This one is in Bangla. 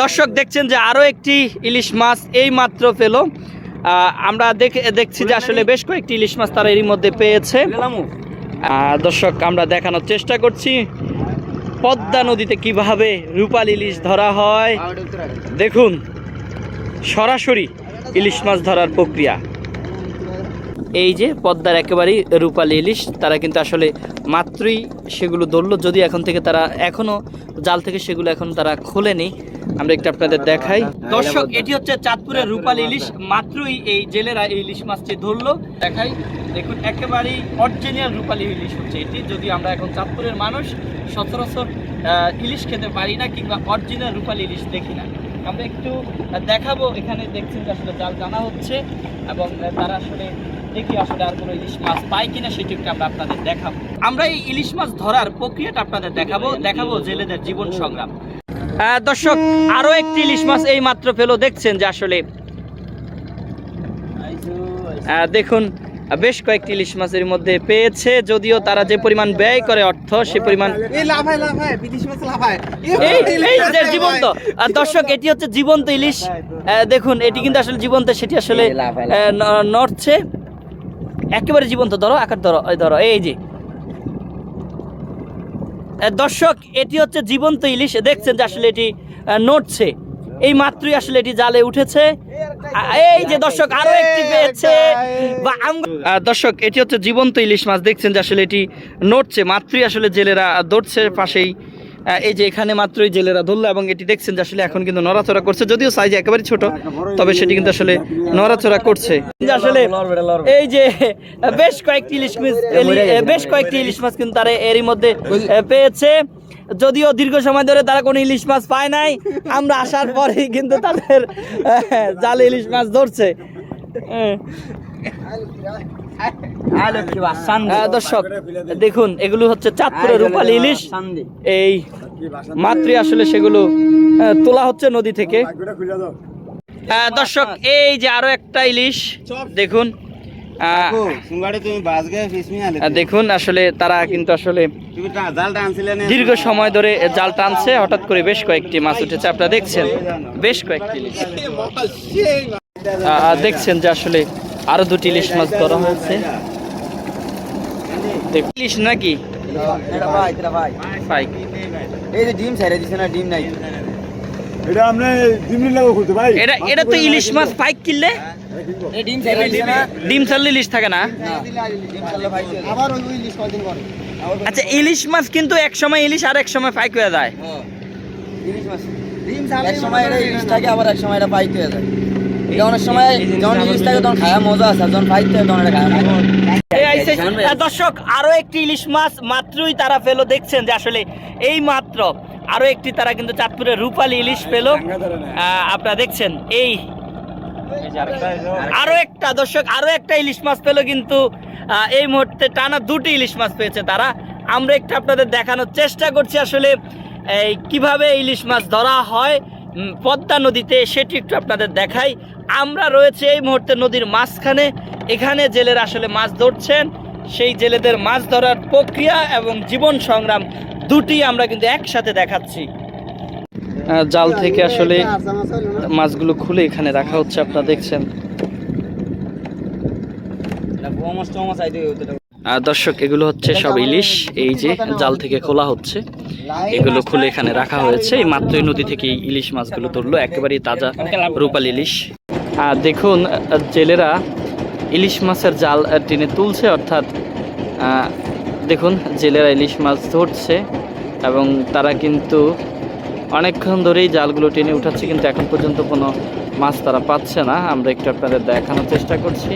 দর্শক দেখছেন যে আরও একটি ইলিশ মাছ এই মাত্র পেল। আমরা দেখে দেখছি যে আসলে বেশ কয়েকটি ইলিশ মাছ তারা এরই মধ্যে পেয়েছে। দর্শক, আমরা দেখানোর চেষ্টা করছি পদ্মা নদীতে কীভাবে রূপাল ইলিশ ধরা হয়। দেখুন, সরাসরি ইলিশ মাছ ধরার প্রক্রিয়া। এই যে পদ্মার একেবারেই রূপালী ইলিশ, তারা কিন্তু আসলে মাত্রই সেগুলো ধরলো যদি এখন থেকে তারা এখনও জাল থেকে সেগুলো এখন তারা খোলেনি। আমরা একটু আপনাদের দেখাই। দর্শক, এটি হচ্ছে চাঁদপুরের রূপালী ইলিশ। মাত্রই এই জেলেরা এই ইলিশ মাছটি ধরলো, দেখাই। দেখুন, একেবারেই অরিজিনাল রূপালী ইলিশ হচ্ছে এটি। যদি আমরা এখন চাঁদপুরের মানুষ সচরাচর ইলিশ খেতে পারি না কিংবা অরিজিনাল রূপালী ইলিশ দেখি না। আমরা একটু দেখাবো। এখানে দেখছেন যে আসলে জাল জানা হচ্ছে এবং তারা আসলে দেখি আসলে আর কোনো ইলিশ মাছ পাই কিনা সেটি একটু আমরা আপনাদের দেখাবো। আমরা এই ইলিশ মাছ ধরার প্রক্রিয়াটা আপনাদের দেখাবো। দেখাবো জেলেদের জীবন সংগ্রাম। দর্শক আরও একটি ইলিশ মাছ এই মাত্র পেল দেখছেন যে আসলে। দেখুন বেশ কয়েকটি ইলিশ মাছের মধ্যে পেয়েছে যদিও তারা যে পরিমাণ ব্যয় করে অর্থ সে পরিমাণ জীবন্ত। দর্শক এটি হচ্ছে জীবন্ত ইলিশ। দেখুন এটি কিন্তু আসলে জীবন্ত সেটি আসলে আহ, নড়ছে। একেবারে জীবন্ত ধরো আকার ধরো ধরো এই যে। দর্শক এটি হচ্ছে জীবন্ত ইলিশ। দেখছেন যে আসলে এটি নড়ছে। এই মাত্রই আসলে এটি জালে উঠেছে। এই যে দর্শক আরও একটি পেয়েছে। বা দর্শক এটি হচ্ছে জীবন্ত ইলিশ মাছ। দেখছেন যে আসলে এটি নড়ছে। মাত্রই আসলে জেলেরা ধরছে পাশেই। এই যে এখানে মাত্রই জেলেরা ধরলো এবং এটি দেখছেন যে আসলে এখন কিন্তু নড়াচড়া করছে যদিও সাইজ একেবারে ছোট তবে সেটি কিন্তু আসলে নড়াচড়া করছে। আসলে এই যে বেশ কয়েকটি ইলিশ মাছ বেশ কয়েকটি ইলিশ মাছ কিন্তু তারা এরই মধ্যে পেয়েছে। যদিও দীর্ঘ সময় ধরে তারা কোনো ইলিশ মাছ পায় নাই আমরা আসার পরেই কিন্তু তাদের জালে ইলিশ মাছ ধরছে। হ্যাঁ। দর্শক দেখুন এগুলো হচ্ছে চাঁদপুরের রূপালী ইলিশ। এই মাত্রই আসলে সেগুলো তোলা হচ্ছে নদী থেকে। দর্শক এই যে আরও একটা ইলিশ দেখুন দেখুন আসলে তারা কিন্তু আসলে দীর্ঘ সময় ধরে জাল টানছে হঠাৎ করে বেশ কয়েকটি মাছ উঠেছে আপনারা দেখছেন বেশ কয়েকটি দেখছেন যে আসলে আরও দুটি ইলিশ মাছ ধরা হয়েছে। ইলিশ নাকি? এই যে ডিম দিছে না ডিম নাই। এটা আপনি দিন লাগো খুলতে ভাই? এটা এটা তো ইলিশ মাছ পাইক কিনলে? ডিম ছাড়লে ইলিশ থাকে না? ডিম ছাড়লে ভাই আবার ওই ওই লিস্ট কয়দিন করে আচ্ছা ইলিশ মাছ কিন্তু এক সময় ইলিশ আর এক সময় পাইক হয়ে যায়। ইলিশ মাছ। এক সময় এটা ইলিশ থাকে আবার এক সময় এটা পাইতে হয়ে যায়। অনেক সময় যখন ইলিশ থাকে তখন খায়া মজা আছে যখন পাইতে হয় তখন এটা আহ, দর্শক আরও একটি ইলিশ মাছ মাত্রই তারা পেল দেখছেন যে আসলে এই মাত্র আরও একটি তারা কিন্তু চাঁদপুরের রূপালী ইলিশ পেল আপনারা দেখছেন এই আরও একটা দর্শক আরও একটা ইলিশ মাছ পেল কিন্তু এই মুহূর্তে টানা দুটি ইলিশ মাছ পেয়েছে তারা। আমরা একটু আপনাদের দেখানোর চেষ্টা করছি আসলে এই কীভাবে ইলিশ মাছ ধরা হয় পদ্মা নদীতে সেটি একটু আপনাদের দেখাই। আমরা রয়েছে এই মুহূর্তে নদীর মাঝখানে। এখানে জেলেরা আসলে মাছ ধরছেন। সেই জেলেদের মাছ ধরার প্রক্রিয়া এবং জীবন সংগ্রাম দুটি আমরা কিন্তু একসাথে দেখাচ্ছি। জাল থেকে আসলে মাছগুলো খুলে এখানে রাখা হচ্ছে, আপনারা দেখছেন। দর্শক, এগুলো হচ্ছে সব ইলিশ। এই যে জাল থেকে খোলা হচ্ছে, এগুলো খুলে এখানে রাখা হয়েছে। এই মাত্রই নদী থেকে ইলিশ মাছগুলো ধরলো, একেবারেই তাজা রূপাল ইলিশ। দেখুন জেলেরা ইলিশ মাছের জাল টেনে তুলছে, অর্থাৎ দেখুন, জেলেরা ইলিশ মাছ ধরছে এবং তারা কিন্তু অনেকক্ষণ ধরেই জালগুলো টেনে উঠাচ্ছে, কিন্তু এখন পর্যন্ত কোনো মাছ তারা পাচ্ছে না। আমরা একটু আপনাদের দেখানোর চেষ্টা করছি।